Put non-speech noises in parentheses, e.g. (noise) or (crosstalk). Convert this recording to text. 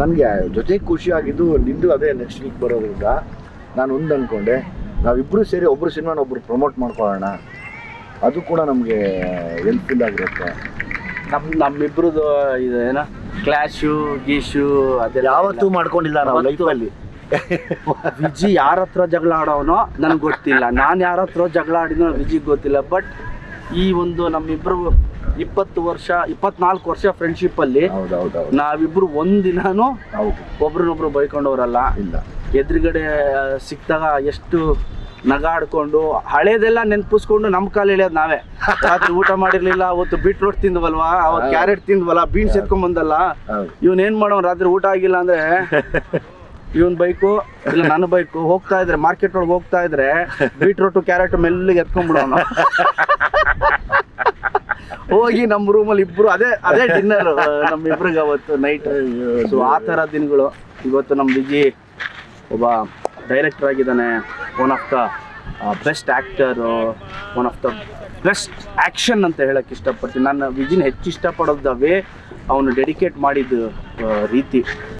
ನನಗೆ ಜೊತೆಗೆ ಖುಷಿಯಾಗಿದ್ದು ನಿಂದು ಅದೇ ನೆಕ್ಸ್ಟ್ ವೀಕ್ ಬರೋದ್ರಿಂದ ನಾನು ಒಂದು ಅಂದ್ಕೊಂಡೆ ನಾವಿಬ್ಬರು ಸೇರಿ ಒಬ್ಬರು ಸಿನಿಮಾನ ಒಬ್ಬರು ಪ್ರಮೋಟ್ ಮಾಡ್ಕೊಳ್ಳೋಣ. ಅದು ಕೂಡ ನಮಗೆ ಹೆಲ್ಪ್ಫುಲ್ ಆಗಿರುತ್ತೆ. ನಮ್ಮ ನಮ್ಮಿಬ್ರದ್ದು ಇದು ಏನ ಕ್ಲಾಶು ಗೀಶು ಅದೆಲ್ಲ ಯಾವತ್ತೂ ಮಾಡ್ಕೊಂಡಿಲ್ಲ ನಾವು ಲೈಫ್ ಲೈಫಲ್ಲಿ ವಿಜಿ ಯಾರ ಹತ್ರ ಜಗಳ ಆಡೋನೋ ನನಗೆ ಗೊತ್ತಿಲ್ಲ. ನಾನು ಯಾರ ಹತ್ರ ಜಗಳ ಆಡಿನೋ ವಿಜಿಗೆ ಗೊತ್ತಿಲ್ಲ. ಬಟ್ ಈ ಒಂದು ನಮ್ಮಿಬ್ರು ಇಪ್ಪತ್ತು ವರ್ಷ ಇಪ್ಪತ್ನಾಲ್ಕು ವರ್ಷ ಫ್ರೆಂಡ್ಶಿಪ್ ಅಲ್ಲಿ ನಾವಿಬ್ರು ಒಂದಿನಾನು ಒಬ್ರನ್ನೊಬ್ರು ಬೈಕೊಂಡವ್ರಲ್ಲ. ಇಲ್ಲ. ಎದುರುಗಡೆ ಸಿಕ್ತಾಗ ಎಷ್ಟು ನಗಾಡ್ಕೊಂಡು ಹಳೇದೆಲ್ಲ ನೆನ್ಪಿಸ್ಕೊಂಡು ನಮ್ಮ ಕಾಲು ಇಳಿಯೋದು ನಾವೇ. ರಾತ್ರಿ ಊಟ ಮಾಡಿರ್ಲಿಲ್ಲ ಅವತ್ತು ಬೀಟ್ರೋಟ್ ತಿಂದ್ವಲ್ವಾ ಅವತ್ತು ಕ್ಯಾರೆಟ್ ತಿಂದ್ವಲ್ಲ ಬೀನ್ಸ್ ಎತ್ಕೊಂಡ್ ಬಂದಲ್ಲ. ಇವನ್ ಏನ್ ಮಾಡೋ ರಾತ್ರಿ ಊಟ ಆಗಿಲ್ಲ ಅಂದ್ರೆ (laughs) ಇವನ್ ಬೈಕು ಇಲ್ಲ ನನ್ನ ಬೈಕು ಹೋಗ್ತಾ ಇದ್ರೆ ಮಾರ್ಕೆಟ್ ಒಳಗೆ ಹೋಗ್ತಾ ಇದ್ರೆ ಬೀಟ್ರೋಟು ಕ್ಯಾರೆಟ್ ಮೆಲ್ಲಿಗೆ ಎತ್ಕೊಂಡ್ಬಿಡೋನು (laughs) ಹೋಗಿ ನಮ್ಮ ರೂಮಲ್ಲಿ ಇಬ್ರು, ಅದೇ ಅದೇ ಡಿನ್ನರ್ ನಮ್ಮ ಇಬ್ರಿಗೆ ಅವತ್ತು ನೈಟ್ ಸೊ ಆ ಥರ ದಿನಗಳು. ಇವತ್ತು ನಮ್ಮ ವಿಜಿ ಒಬ್ಬ ಡೈರೆಕ್ಟರ್ ಆಗಿದ್ದಾನೆ one of the best actor one of the best action ಅಂತ ಹೇಳಕ್ ಇಷ್ಟಪಡ್ತೀನಿ. ನಾನು ವಿಜಿನ್ ಹೆಚ್ಚು ಇಷ್ಟಪಡೋದ ವೇ ಅವನು ಡೆಡಿಕೇಟ್ ಮಾಡಿದ ರೀತಿ.